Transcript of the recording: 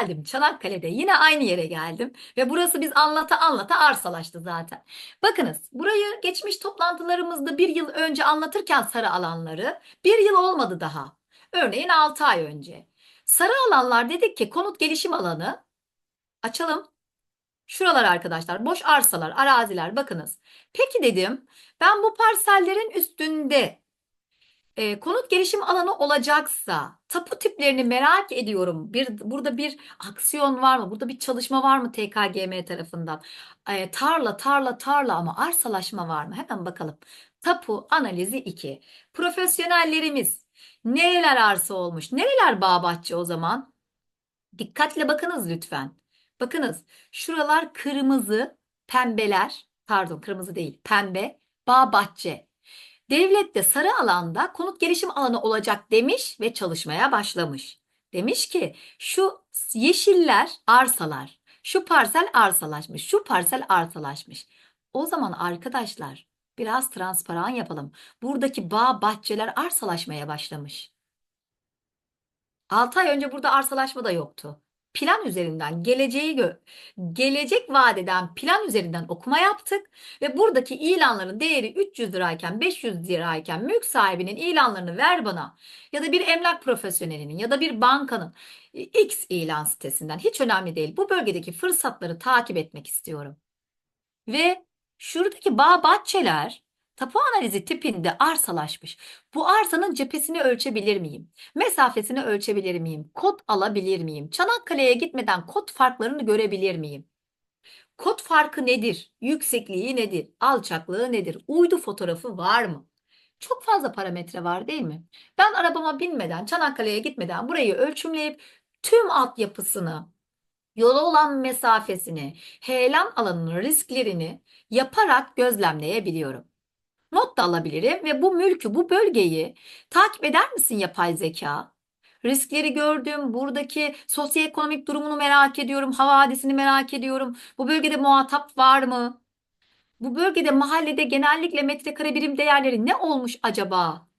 geldim Çanakkale'de yine aynı yere geldim ve burası biz anlata anlata arsalaştı zaten. Bakınız burayı geçmiş toplantılarımızda bir yıl önce anlatırken sarı alanları bir yıl olmadı daha. Örneğin 6 ay önce. Sarı alanlar dedik ki konut gelişim alanı açalım. Şuralar arkadaşlar boş arsalar, araziler bakınız. Peki dedim ben bu parsellerin üstünde e, konut gelişim alanı olacaksa tapu tiplerini merak ediyorum. Bir, burada bir aksiyon var mı? Burada bir çalışma var mı TKGM tarafından? E, tarla, tarla, tarla ama arsalaşma var mı? Hemen bakalım. Tapu analizi 2. Profesyonellerimiz nereler arsa olmuş? Nereler bağ o zaman? Dikkatle bakınız lütfen. Bakınız şuralar kırmızı, pembeler, pardon kırmızı değil, pembe, bağ bahçe. Devlet de sarı alanda konut gelişim alanı olacak demiş ve çalışmaya başlamış. Demiş ki şu yeşiller arsalar, şu parsel arsalaşmış, şu parsel arsalaşmış. O zaman arkadaşlar biraz transparan yapalım. Buradaki bağ bahçeler arsalaşmaya başlamış. 6 ay önce burada arsalaşma da yoktu. Plan üzerinden geleceği gö gelecek vadeden plan üzerinden okuma yaptık ve buradaki ilanların değeri 300 lirayken 500 lirayken mülk sahibinin ilanlarını ver bana ya da bir emlak profesyonelinin ya da bir bankanın e, X ilan sitesinden hiç önemli değil. Bu bölgedeki fırsatları takip etmek istiyorum. Ve şuradaki bağ bahçeler tapu analizi tipinde arsalaşmış. Bu arsanın cephesini ölçebilir miyim? Mesafesini ölçebilir miyim? Kod alabilir miyim? Çanakkale'ye gitmeden kod farklarını görebilir miyim? Kod farkı nedir? Yüksekliği nedir? Alçaklığı nedir? Uydu fotoğrafı var mı? Çok fazla parametre var değil mi? Ben arabama binmeden, Çanakkale'ye gitmeden burayı ölçümleyip tüm altyapısını, yola olan mesafesini, heyelan alanının risklerini yaparak gözlemleyebiliyorum. Not da alabilirim ve bu mülkü, bu bölgeyi takip eder misin yapay zeka? Riskleri gördüm, buradaki sosyoekonomik durumunu merak ediyorum, havadisini merak ediyorum. Bu bölgede muhatap var mı? Bu bölgede mahallede genellikle metrekare birim değerleri ne olmuş acaba?